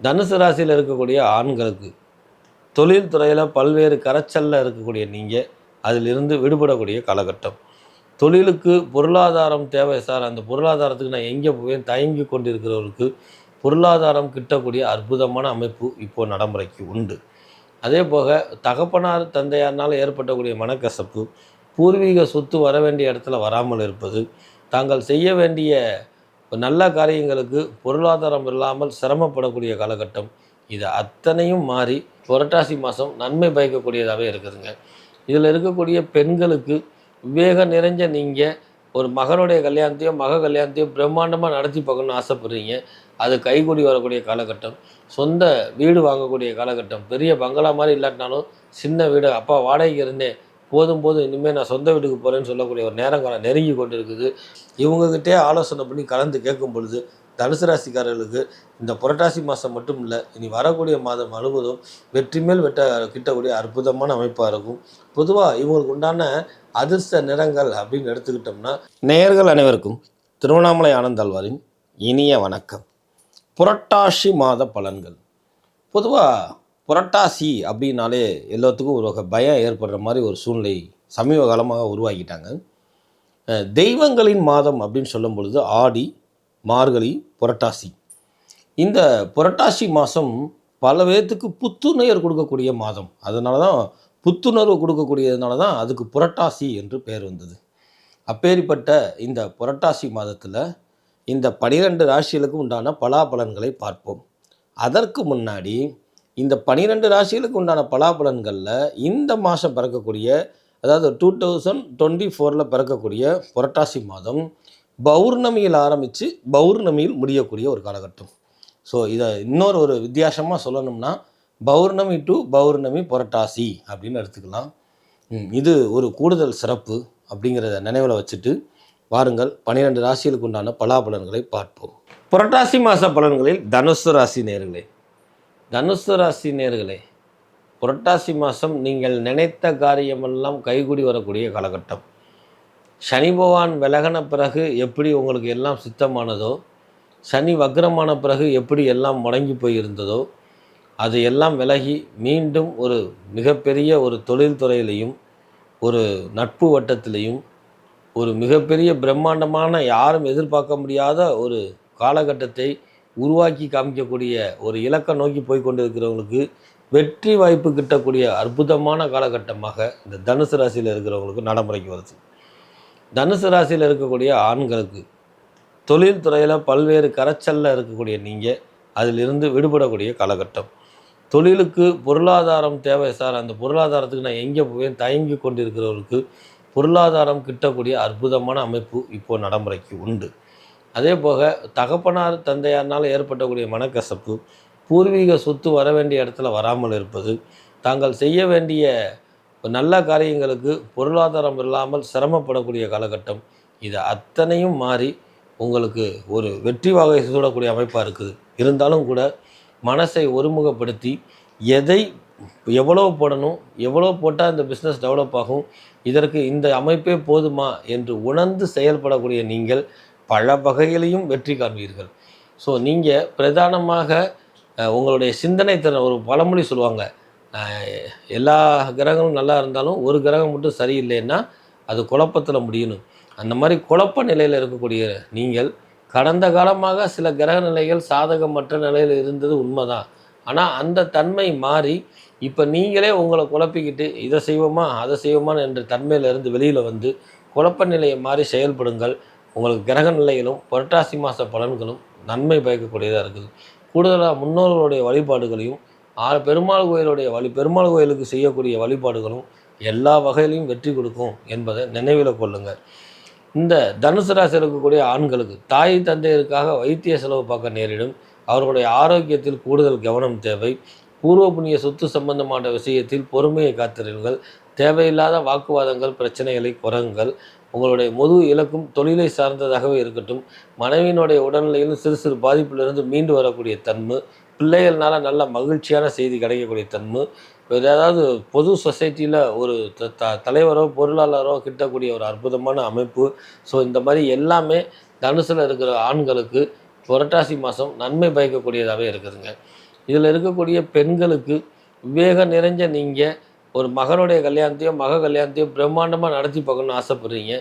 தனுசு ராசியில் இருக்கக்கூடிய ஆண்களுக்கு தொழில் துறையில் பல்வேறு கரைச்சலில் இருக்கக்கூடிய நீங்கள் அதிலிருந்து விடுபடக்கூடிய காலகட்டம். தொழிலுக்கு பொருளாதாரம் தேவை சார். அந்த பொருளாதாரத்துக்கு நான் எங்கே போவேன்? தயங்கி கொண்டிருக்கிறவருக்கு பொருளாதாரம் கிட்டக்கூடிய அற்புதமான அமைப்பு இப்போது நடைமுறைக்கு உண்டு. அதே போக தகப்பனார் தந்தையார்னால் ஏற்பட்டக்கூடிய மனக்கசப்பு பூர்வீக சொத்து வர வேண்டிய இடத்துல வராமல் இருப்பது தாங்கள் செய்ய வேண்டிய நல்ல காரியங்களுக்கு பொருளாதாரம் இல்லாமல் சிரமப்படக்கூடிய காலகட்டம் இது அத்தனையும் மாறி புரட்டாசி மாதம் நன்மை பயக்கக்கூடியதாகவே இருக்குதுங்க. இதில் இருக்கக்கூடிய பெண்களுக்கு விவேகம் நிறைஞ்ச நீங்கள் ஒரு மகனுடைய கல்யாணத்தையோ மக கல்யாணத்தையோ பிரம்மாண்டமாக நடத்தி பார்க்கணும்னு ஆசைப்படுறீங்க. அது கைகூடி வரக்கூடிய காலகட்டம். சொந்த வீடு வாங்கக்கூடிய காலகட்டம். பெரிய பங்களா மாதிரி இல்லாட்டினாலும் சின்ன வீடு அப்பா வாடகைக்கு இருந்தேன் போதும் போதும் இனிமேல் நான் சொந்த வீட்டுக்கு போகிறேன்னு சொல்லக்கூடிய ஒரு நேரம் காலம் நெருங்கி கொண்டு இருக்குது இவங்ககிட்டே ஆலோசனை பண்ணி கலந்து கேட்கும் பொழுது தனுசு ராசிக்காரர்களுக்கு இந்த புரட்டாசி மாதம் மட்டும் இல்லை இனி வரக்கூடிய மாதம் முழுவதும் வெற்றி மேல் வெட்ட கிட்டக்கூடிய அற்புதமான அமைப்பாக இருக்கும். பொதுவாக இவங்களுக்கு உண்டான அதிர்ஷ்ட நிறங்கள் அப்படின்னு எடுத்துக்கிட்டோம்னா நேயர்கள் அனைவருக்கும் திருவண்ணாமலை ஆனந்தாழ்வாரின் இனிய வணக்கம். புரட்டாசி மாத பலன்கள். பொதுவாக புரட்டாசி அப்படின்னாலே எல்லாத்துக்கும் ஒரு வகை பயம் ஏற்படுற மாதிரி ஒரு சூழ்நிலை சமீப காலமாக உருவாக்கிட்டாங்க. தெய்வங்களின் மாதம் அப்படின்னு சொல்லும் பொழுது ஆடி மார்கழி புரட்டாசி. இந்த புரட்டாசி மாதம் பல பேர்த்துக்கு புத்துணர்வு கொடுக்கக்கூடிய மாதம். அதனால தான் புத்துணர்வு கொடுக்கக்கூடியதுனால தான் அதுக்கு புரட்டாசி என்று பெயர் வந்தது. அப்பேற்பட்ட இந்த புரட்டாசி மாதத்தில் இந்த பனிரெண்டு ராசிகளுக்கு உண்டான பலாபலன்களை பார்ப்போம். அதற்கு முன்னாடி இந்த பனிரெண்டு ராசிகளுக்கு உண்டான பலாபலன்களில் இந்த மாதம் பிறக்கக்கூடிய அதாவது டூ தௌசண்ட் டுவெண்ட்டி ஃபோரில் பிறக்கக்கூடிய புரட்டாசி மாதம் பௌர்ணமியில் ஆரம்பித்து பௌர்ணமியில் முடியக்கூடிய ஒரு காலகட்டம். ஸோ இதை இன்னொரு ஒரு வித்தியாசமாக சொல்லணும்னா பௌர்ணமி டு பௌர்ணமி புரட்டாசி அப்படின்னு எடுத்துக்கலாம். இது ஒரு கூடுதல் சிறப்பு அப்படிங்கிறத நினைவில் வச்சுட்டு வாருங்கள் பனிரெண்டு ராசிகளுக்கு உண்டான பலாபலன்களை பார்ப்போம். புரட்டாசி மாத பலன்களில் தனுசு ராசி நேர்களே தனுசு ராசி நேர்களே புரட்டாசி மாதம் நீங்கள் நினைத்த காரியமெல்லாம் கைகூடி வரக்கூடிய காலகட்டம். சனி பகவான் விலகின பிறகு எப்படி உங்களுக்கு எல்லாம் சித்தமானதோ சனி வக்ரமான பிறகு எப்படி எல்லாம் முடங்கி போயிருந்ததோ அது எல்லாம் விலகி மீண்டும் ஒரு மிகப்பெரிய ஒரு தொழில்துறையிலையும் ஒரு நட்பு வட்டத்திலையும் ஒரு மிகப்பெரிய பிரம்மாண்டமான யாரும் எதிர்பார்க்க முடியாத ஒரு காலகட்டத்தை உருவாக்கி காமிக்கக்கூடிய ஒரு இலக்கை நோக்கி போய் கொண்டிருக்கிறவங்களுக்கு வெற்றி வாய்ப்பு கிட்டக்கூடிய அற்புதமான காலகட்டமாக இந்த தனுசு ராசியில் இருக்கிறவங்களுக்கு நடைமுறைக்கு வருது. தனுசு ராசியில் இருக்கக்கூடிய ஆண்களுக்கு தொழில் துறையில் பல்வேறு கரைச்சலில் இருக்கக்கூடிய நீங்கள் அதிலிருந்து விடுபடக்கூடிய காலகட்டம். தொழிலுக்கு பொருளாதாரம் தேவை சார். அந்த பொருளாதாரத்துக்கு நான் எங்கே போவேன் தயங்கி கொண்டிருக்கிறவர்களுக்கு பொருளாதாரம் கிட்டக்கூடிய அற்புதமான அமைப்பு இப்போது நடைமுறைக்கு உண்டு. அதே போக தகப்பனார் தந்தையார்னால் ஏற்பட்டக்கூடிய மனக்கசப்பு பூர்வீக சொத்து வர வேண்டிய இடத்துல வராமல் இருப்பது தாங்கள் செய்ய வேண்டிய நல்ல காரியங்களுக்கு பொருளாதாரம் இல்லாமல் சிரமப்படக்கூடிய காலகட்டம் இது அத்தனையும் மாறி உங்களுக்கு ஒரு வெற்றி வகை சூடக்கூடிய அமைப்பாக இருக்குது. இருந்தாலும் கூட மனசை ஒருமுகப்படுத்தி எதை எவ்வளோ போடணும் எவ்வளோ போட்டால் இந்த பிஸ்னஸ் டெவலப் ஆகும் இதற்கு இந்த அமைப்பே போதுமா என்று உணர்ந்து செயல்படக்கூடிய நீங்கள் பல வகையிலையும் வெற்றி காண்பீர்கள். ஸோ நீங்கள் பிரதானமாக உங்களுடைய சிந்தனை திறன் ஒரு பழமொழி சொல்லுவாங்க. எல்லா கிரகங்களும் நல்லா இருந்தாலும் ஒரு கிரகம் மட்டும் சரியில்லைன்னா அது குழப்பத்தில் முடியணும். அந்த மாதிரி குழப்ப நிலையில் இருக்கக்கூடிய நீங்கள் கடந்த காலமாக சில கிரக நிலைகள் சாதகமற்ற நிலையில் இருந்தது உண்மைதான். ஆனால் அந்த தன்மை மாறி இப்போ நீங்களே உங்களை குழப்பிக்கிட்டு இதை செய்வோமா அதை செய்வோமான்னு என்ற தன்மையிலிருந்து வெளியில் வந்து குழப்ப நிலையை மாறி செயல்படுங்கள். உங்களுக்கு கிரக நிலைகளும் புரட்டாசி மாத பலன்களும் நன்மை பயக்கக்கூடியதாக இருக்குது. கூடுதலாக முன்னோர்களுடைய வழிபாடுகளையும் ஆ பெருமாள் கோயிலுடைய வழி பெருமாள் கோயிலுக்கு செய்யக்கூடிய வழிபாடுகளும் எல்லா வகையிலையும் வெற்றி கொடுக்கும் என்பதை நினைவில் கொள்ளுங்கள். இந்த தனுசு ராசி இருக்கக்கூடிய ஆண்களுக்கு தாய் தந்தையருக்காக வைத்திய செலவு பார்க்க நேரிடும். அவர்களுடைய ஆரோக்கியத்தில் கூடுதல் கவனம் தேவை. பூர்வ புண்ணிய சொத்து சம்பந்தமான விஷயத்தில் பொறுமையை காத்திருங்கள். தேவையில்லாத வாக்குவாதங்கள் பிரச்சனைகளை குறங்கள். உங்களுடைய முது இலக்கும் தொழிலை சார்ந்ததாகவே இருக்கட்டும் மனைவியினுடைய உடல்நிலையிலும் சிறு சிறு பாதிப்பிலிருந்து மீண்டு வரக்கூடிய தன்மை பிள்ளைகள்னால நல்ல மகிழ்ச்சியான செய்தி கிடைக்கக்கூடிய தன்மை வேறு ஏதாவது பொது சொசைட்டியில் ஒரு த- த- தலைவரோ பொருளாளரோ கிட்டக்கூடிய ஒரு அற்புதமான அமைப்பு. ஸோ இந்த மாதிரி எல்லாமே தனுசில் இருக்கிற ஆண்களுக்கு புரட்டாசி மாதம் நன்மை பயக்கக்கூடியதாகவே இருக்குதுங்க. இதில் இருக்கக்கூடிய பெண்களுக்கு விவேகம் நிறைஞ்ச நீங்கள் ஒரு மகனுடைய கல்யாணத்தையோ மக கல்யாணத்தையோ பிரம்மாண்டமாக நடத்தி பார்க்கணும்னு ஆசைப்படுறீங்க.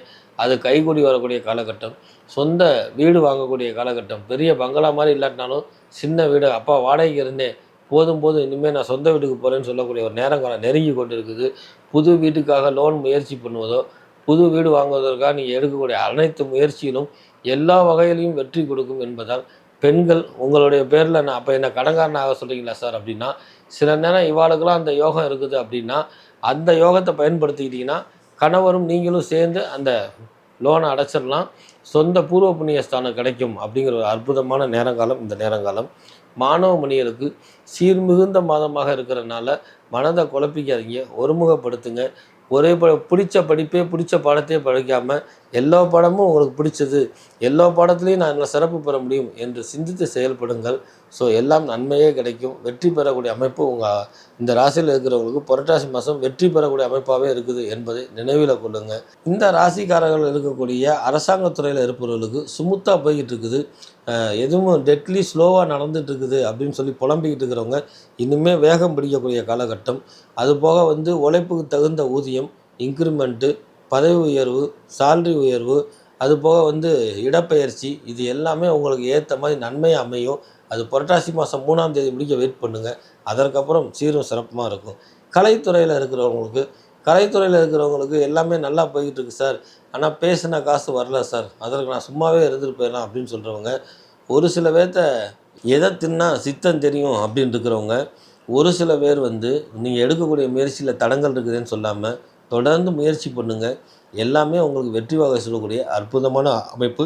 அது கைகூடி வரக்கூடிய காலகட்டம். சொந்த வீடு வாங்கக்கூடிய காலகட்டம். பெரிய பங்களா மாதிரி இல்லாட்டினாலும் சின்ன வீடு அப்பா வாடகைக்கு இருந்தேன். போதும் போதும். இனிமேல் நான் சொந்த வீட்டுக்கு போகிறேன்னு சொல்லக்கூடிய ஒரு நேரம் காலம் நெருங்கி கொண்டு இருக்குது புது வீட்டுக்காக லோன் முயற்சி பண்ணுவதோ புது வீடு வாங்குவதற்காக நீங்கள் எடுக்கக்கூடிய அனைத்து முயற்சியிலும் எல்லா வகையிலையும் வெற்றி கொடுக்கும் என்பதால் பெண்கள் உங்களுடைய பேரில் நான் அப்போ என்ன கடங்காரன் ஆக சொல்கிறீங்களா சார் அப்படின்னா சில நேரம் இவாளுக்கெல்லாம் அந்த யோகம் இருக்குது அப்படின்னா அந்த யோகத்தை பயன்படுத்திக்கிட்டிங்கன்னா கணவரும் நீங்களும் சேர்ந்து அந்த லோனை அடைச்சிடலாம். சொந்த பூர்வ புண்ணிய ஸ்தானம் கிடைக்கும் அப்படிங்கிற ஒரு அற்புதமான நேரங்காலம் இந்த நேரங்காலம். மாணவ மணிகளுக்கு சீர்மிகுந்த மாதமாக இருக்கிறனால மனதை குழப்பிக்காதீங்க ஒருமுகப்படுத்துங்க. ஒரே ப பிடிச்ச படிப்பே பிடிச்ச பாடத்தையே படிக்காமல் எல்லா பாடமும் உங்களுக்கு பிடிச்சது. எல்லா பாடத்துலேயும் நான் சிறப்பு பெற முடியும் என்று சிந்தித்து செயல்படுங்கள். ஸோ எல்லாம் நன்மையே கிடைக்கும். வெற்றி பெறக்கூடிய அமைப்பு உங்கள் இந்த ராசியில் இருக்கிறவங்களுக்கு புரட்டாசி மாதம் வெற்றி பெறக்கூடிய அமைப்பாகவே இருக்குது என்பதை நினைவில் கொள்ளுங்கள் இந்த ராசிக்காரர்கள் இருக்கக்கூடிய அரசாங்கத்துறையில் இருப்பவர்களுக்கு சுமுத்தாக போய்கிட்டு இருக்குது. எதுவும் டெட்லி ஸ்லோவாக நடந்துட்டு இருக்குது அப்படின்னு சொல்லி புலம்பிக்கிட்டு இருக்கிறவங்க இன்னுமே வேகம் பிடிக்கக்கூடிய காலகட்டம். அதுபோக வந்து உழைப்புக்கு தகுந்த ஊதியம் இன்க்ரிமெண்ட்டு பதவி உயர்வு சால்ரி உயர்வு அதுபோக வந்து இடப்பெயர்ச்சி இது எல்லாமே உங்களுக்கு ஏற்ற மாதிரி நன்மையாக அமையும். அது புரட்டாசி மாதம் மூணாம் தேதி முடிக்க வெயிட் பண்ணுங்கள் அதற்கப்புறம் சீரும் சிறப்புமாக இருக்கும். கலைத்துறையில் இருக்கிறவங்களுக்கு கலைத்துறையில் இருக்கிறவங்களுக்கு எல்லாமே நல்லா போய்கிட்டு இருக்கு சார். ஆனால் பேசின காசு வரல சார். அதற்கு நான் சும்மாவே இருந்துட்டு போயிடலாம் அப்படின்னு சொல்கிறவங்க ஒரு சில பேர்த்த எதை தின்னா சித்தம் தெரியும் அப்படின்னு இருக்கிறவங்க ஒரு சில பேர் வந்து நீங்கள் எடுக்கக்கூடிய முயற்சியில் தடங்கள் இருக்குதுன்னு சொல்லாமல் தொடர்ந்து முயற்சி பண்ணுங்கள் எல்லாமே உங்களுக்கு வெற்றி வாக சொல்லக்கூடிய அற்புதமான அமைப்பு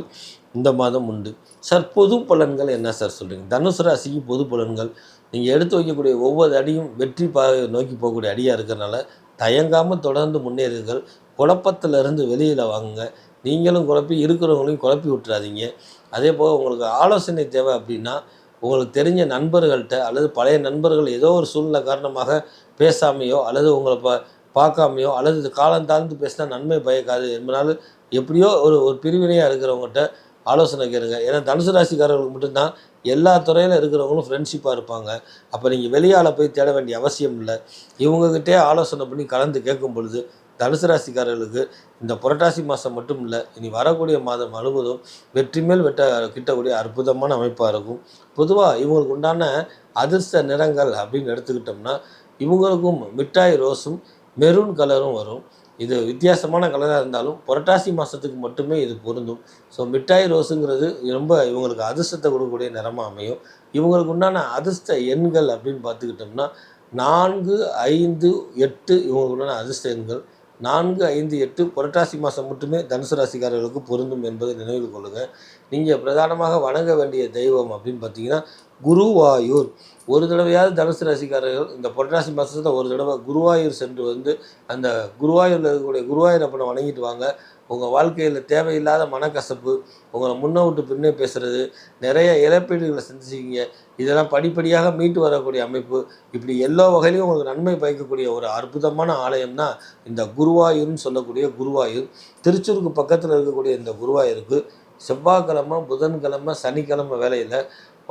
இந்த மாதம் உண்டு. சார் பொது பலன்கள் என்ன சார் சொல்கிறீங்க தனுசு ராசிக்கு பொது பலன்கள். நீங்கள் எடுத்து வைக்கக்கூடிய ஒவ்வொரு அடியும் வெற்றி பா நோக்கி போகக்கூடிய அடியாக இருக்கிறனால தயங்காமல் தொடர்ந்து முன்னேறுங்கள். குழப்பத்திலிருந்து வெளியில் வாங்குங்க. நீங்களும் குழப்பி இருக்கிறவங்களையும் குழப்பி விட்டுறாதீங்க. அதே போக உங்களுக்கு ஆலோசனை தேவை அப்படின்னா உங்களுக்கு தெரிஞ்ச நண்பர்கள்ட்ட அல்லது பழைய நண்பர்கள் ஏதோ ஒரு சூழ்நிலை காரணமாக பேசாமையோ அல்லது உங்களை இப்போ பார்க்காமையோ அல்லது இது காலம் தாழ்ந்து பேசினா நன்மை பயக்காது என்பதால் எப்படியோ ஒரு ஒரு பிரிவினையாக இருக்கிறவங்ககிட்ட ஆலோசனை கேளுங்க. ஏன்னா தனுசு ராசிக்காரர்களுக்கு மட்டும்தான் எல்லா துறையில் இருக்கிறவங்களும் ஃப்ரெண்ட்ஷிப்பாக இருப்பாங்க. அப்போ நீங்கள் வெளியால் போய் தேட வேண்டிய அவசியம் இல்லை. இவங்ககிட்டே ஆலோசனை பண்ணி கலந்து கேட்கும் பொழுது தனுசு ராசிக்காரர்களுக்கு இந்த புரட்டாசி மாதம் மட்டும் இல்லை இனி வரக்கூடிய மாதம் முழுவதும் வெற்றி மேல் வெட்ட கிட்டக்கூடிய அற்புதமான அமைப்பாக இருக்கும். பொதுவாக இவங்களுக்கு உண்டான அதிர்ஷ்ட நிறங்கள் அப்படின்னு எடுத்துக்கிட்டோம்னா இவங்களுக்கும் மிட்டாய் ரோஸும் மெரூன் கலரும் வரும். இது வித்தியாசமான கலராக இருந்தாலும் புரட்டாசி மாதத்துக்கு மட்டுமே இது பொருந்தும். ஸோ மிட்டாய் ரோஸுங்கிறது ரொம்ப இவங்களுக்கு அதிர்ஷ்டத்தை கொடுக்கக்கூடிய நிறமாக அமையும். இவங்களுக்கு உண்டான அதிர்ஷ்ட எண்கள் அப்படின்னு பார்த்துக்கிட்டோம்னா நான்கு ஐந்து எட்டு இவங்களுக்கு உண்டான அதிர்ஷ்ட எண்கள். நான்கு ஐந்து எட்டு புரட்டாசி மாதம் மட்டுமே தனுசு ராசிக்காரர்களுக்கு பொருந்தும் என்பதை நினைவில் கொள்ளுங்கள் நீங்கள் பிரதானமாக வணங்க வேண்டிய தெய்வம் அப்படின்னு பார்த்தீங்கன்னா குருவாயூர். ஒரு தடவையாவது தனுசு ராசிக்காரர்கள் இந்த புரட்டாசி மாதத்தில் ஒரு தடவை குருவாயூர் சென்று வந்து அந்த குருவாயூரில் இருக்கக்கூடிய குருவாயூர் அப்பனை வணங்கிட்டு வாங்க. உங்கள் வாழ்க்கையில் தேவையில்லாத மனக்கசப்பு உங்களை முன்ன விட்டு பின்னே பேசுகிறது நிறைய இழப்பீடுகளை சந்திச்சிக்கிங்க இதெல்லாம் படிப்படியாக மீட்டு வரக்கூடிய அமைப்பு. இப்படி எல்லா வகையிலையும் உங்களுக்கு நன்மை பயக்கக்கூடிய ஒரு அற்புதமான ஆலயம் தான் இந்த குருவாயூர்னு சொல்லக்கூடிய குருவாயூர். திருச்சூருக்கு பக்கத்தில் இருக்கக்கூடிய இந்த குருவாயூருக்கு செவ்வாய்க்கிழமை புதன்கிழமை சனிக்கிழமை வேலையில்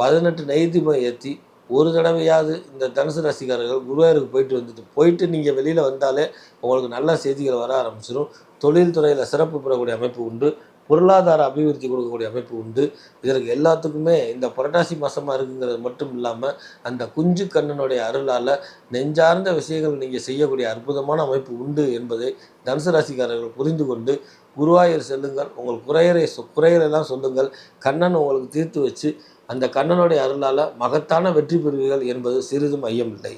பதினெட்டு நெய்தீபம் ஏற்றி ஒரு தடவையாவது இந்த தனுசு ரசிகர்கள் குருவாயூருக்கு போயிட்டு வந்துட்டு போயிட்டு நீங்கள் வெளியில் வந்தாலே உங்களுக்கு நல்ல செய்திகள் வர ஆரம்பிச்சிடும் தொழில்துறையில் சிறப்பு பெறக்கூடிய அமைப்பு உண்டு. பொருளாதார அபிவிருத்தி கொடுக்கக்கூடிய அமைப்பு உண்டு. இதற்கு எல்லாத்துக்குமே இந்த புரட்டாசி மாதமாக இருக்குங்கிறது மட்டும் இல்லாமல் அந்த குஞ்சு கண்ணனுடைய அருளால் நெஞ்சார்ந்த விஷயங்கள் நீங்கள் செய்யக்கூடிய அற்புதமான அமைப்பு உண்டு என்பதை தனுசு ராசிக்காரர்கள் புரிந்து கொண்டு குருவாயூர் செல்லுங்கள். உங்கள் குறையரை சொ குறையரெல்லாம் சொல்லுங்கள். கண்ணன் உங்களுக்கு தீர்த்து வச்சு அந்த கண்ணனுடைய அருளால் மகத்தான வெற்றி பெறுவீர்கள் என்பது சிறிதும் ஐயமில்லை.